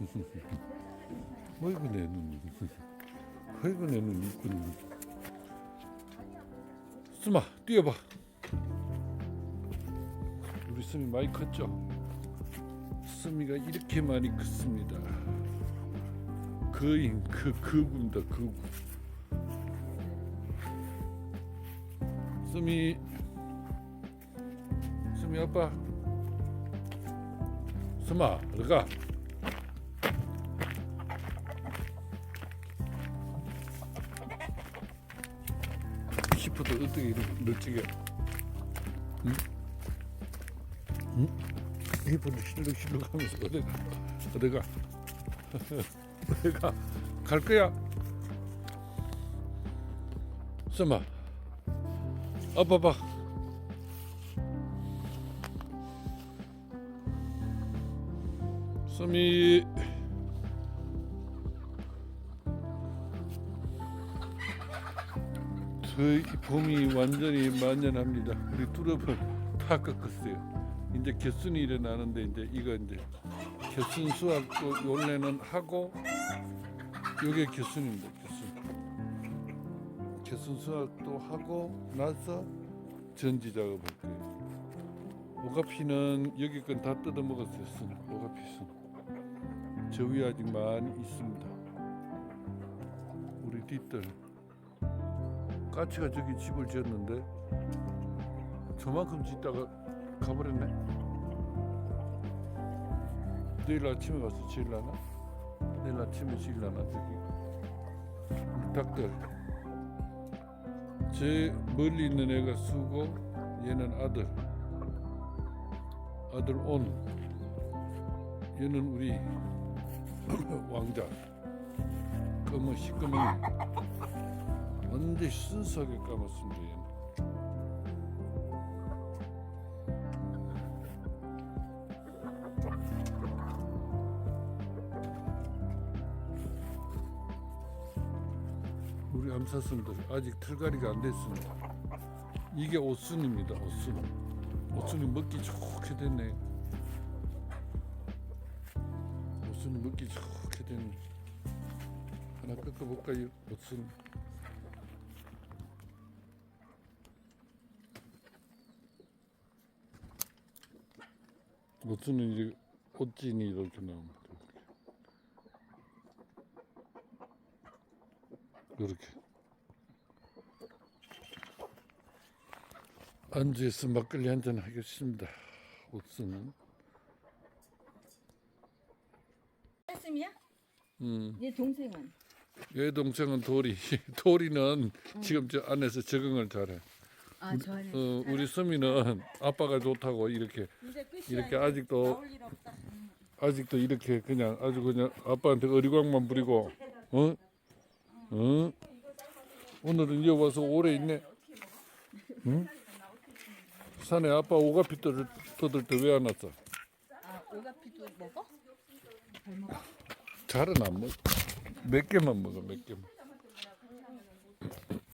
어이구 내 눈. 어이구 내 눈, 이쁜. 스마 뛰어봐. 우리 스미 많이 컸죠? 스미가 이렇게 많이 컸습니다. 거인 그 거구입니다. 거구. 스미 스미 아빠 스마 들어가. 시프트 어떻게 이렇게 멀찍해? 응? 응? 이분도 실룩실룩 하면서 어디가? 어디가? 어디가? 갈 거야? 스마 아빠 봐. 스미 저희 봄이 완전히 만연합니다. 우리 뚜렷은 다 꺾었어요. 이제 개순이 일어나는데 이제 이거 이제 개순 수확도 원래는 하고 요게 개순입니다. 개순. 개순 수확도 하고 나서 전지 작업할 거예요. 오가피는 여기 건 다 뜯어 먹었어요. 순. 오가피 순. 저 위에 아직 많이 있습니다. 우리 뒷들. 까치가 저기 집을 지었는데 저만큼 짓다가 가버렸네. 내일 아침에 가서 지을라나? 내일 아침에 지을라나 저기 닭들. 제 멀리 있는 애가 수고 얘는 아들. 아들 온. 얘는 우리 왕자. 검은 시꺼먼. 완전 순수하게. 얘는. 우리 암사슴들 아직 털갈이가 안 됐습니다. 이게 옷순입니다. 옷순. 옷순이 먹기 좋게 됐네. 옷순이 먹기 좋게 됐네. 하나 꺾어볼까요? 옷순. 옷순은 이제 옷진이 이렇게 나옵니다. 이렇게. 안주에서 막걸리 한 잔 하겠습니다. 옷순은. 씀이야? 음. 얘 동생은? 얘 동생은 도리. 도리는 지금 저 안에서 적응을 잘해. 아. 어, 우리 수미는 아빠가 좋다고 이렇게 이제 끝이야. 이렇게 이제 아직도 나올 일 없다. 아직도 이렇게 그냥 아주 그냥 아빠한테 어리광만 부리고 어? 어? 오늘은 여기 와서 오래 있네. 응? 산에 아빠 오가피 떠들, 떠들 때 왜 안 왔어? 아 오가피도 먹어? 잘 먹어? 잘은 안 먹어. 몇 개만 먹어 몇 개만.